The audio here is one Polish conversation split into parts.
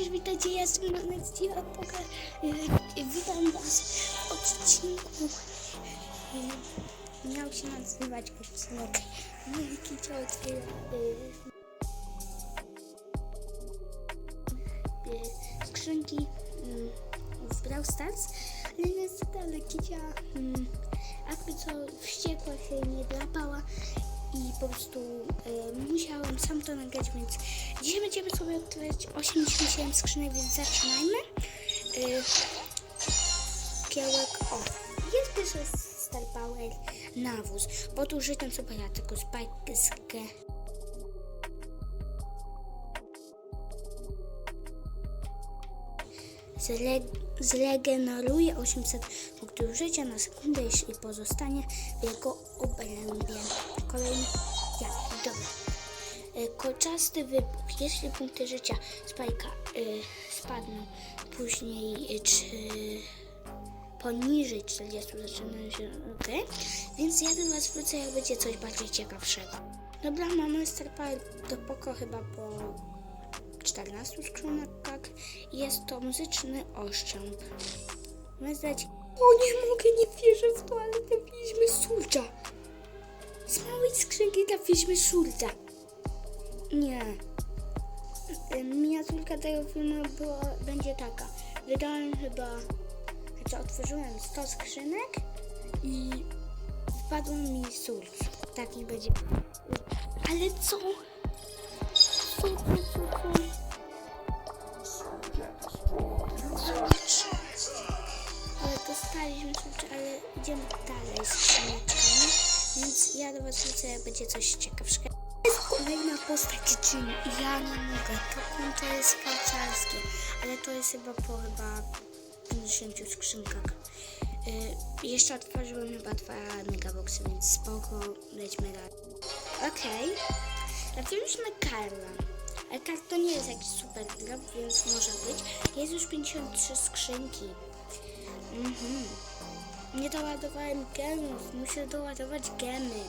cześć, witajcie, ja jestem z Poka. Witam Was w odcinku. y, Miał się nazywać odcinek kicio otwiera y, y, skrzynki y, z Brawl Stars. Ale niestety, ale kicia y, jakby co wściekła się, nie i po prostu y, musiałam sam to nagrać, więc dzisiaj będziemy sobie otwierać 87 skrzynek, więc zaczynajmy. Y, kiełek, o, jest pierwszy Star Power nawóz, pod użytym super ataku Spike z zregeneruje 800 punktów życia na sekundę, jeśli pozostanie w jego obrębie. Kolejny, ja, dobra. E, Kolczasty wybuch. Jeśli punkty życia Spajka y, spadną później, y, czy poniżej 40 zaczynają się, ok? Więc ja do Was wrócę, jak będzie coś bardziej ciekawszego. Dobra, mamy Star do poko chyba po 14 skrzynkach. Jest to muzyczny oszczęd. My zdać... O nie mogę, nie wierzę w to, ale trafiliśmy surcza. Z małej skrzynki trafiliśmy surcza. Nie. Y, Miniaturka tego filmu była, będzie taka. Wydałem chyba... Znaczy otworzyłem 100 skrzynek i wpadł mi surcz. Taki będzie. Ale co? Co, co, co, co? Surcz, ale idziemy dalej z skrzyneczkami. Więc ja do was wrócę, jak będzie coś ciekawszego. Jest kolejna postać Jean. Ja nie mogę. To konto jest karciarskie, ale to jest chyba po chyba 50 skrzynkach. Y, jeszcze otworzyłem chyba dwa megaboxy, więc spoko, lećmy dalej. Okej. Trafiliśmy Karla. Ale Karl to nie jest jakiś super drop, więc może być. Jest już 53 skrzynki. Mhm. Nie doładowałem gemów, muszę doładować gemy.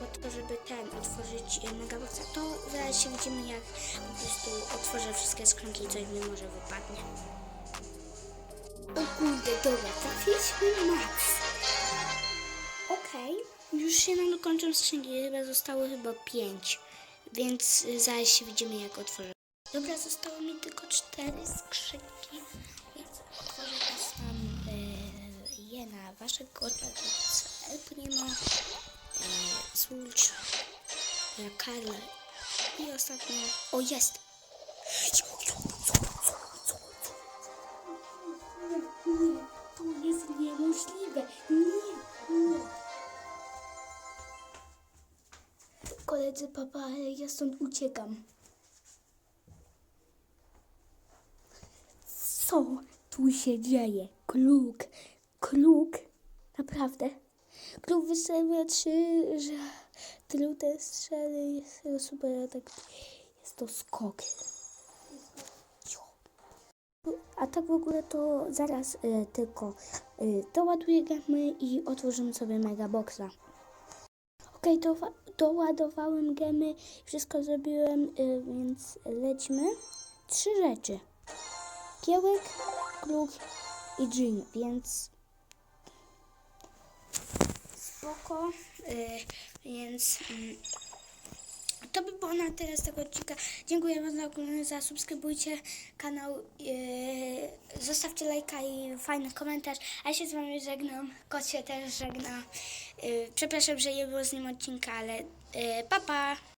Po to, żeby ten otworzyć megaboxa, to zaraz się widzimy jak po prostu otworzę wszystkie skrzynki i coś mi może wypadnie. O kurde, dobra, trafiliśmy max. Okej, już się nam kończą skrzynki, chyba zostało chyba pięć, więc zaraz się widzimy jak otworzę. Dobra, zostało mi tylko cztery skrzynki, więc otworzę tam y, je na waszego rodzica El Primo, y, Sulcz, y, Karla i ostatnio... O, jest! To jest niemożliwe. Nie, nie. Koledzy, papa, ja stąd uciekam. Co tu się dzieje? Kluk, kluk, naprawdę. Kluk wystawia trzy, że tylu te strzały jest super atak. Jest to skok. A tak w ogóle to zaraz y, tylko y, doładuję gemy i otworzymy sobie megaboxa. Okej, dowa- doładowałem gemy, wszystko zrobiłem, y, więc lećmy. Trzy rzeczy. Kiełek, kluk i dżin, więc spoko, y, więc mm, to by było na tyle z tego odcinka. Dziękuję Wam za oglądanie, zasubskrybujcie kanał, yy, zostawcie lajka i fajny komentarz. A ja się z Wami żegnam, kot się też żegna. Yy, przepraszam, że nie było z nim odcinka, ale yy, pa pa!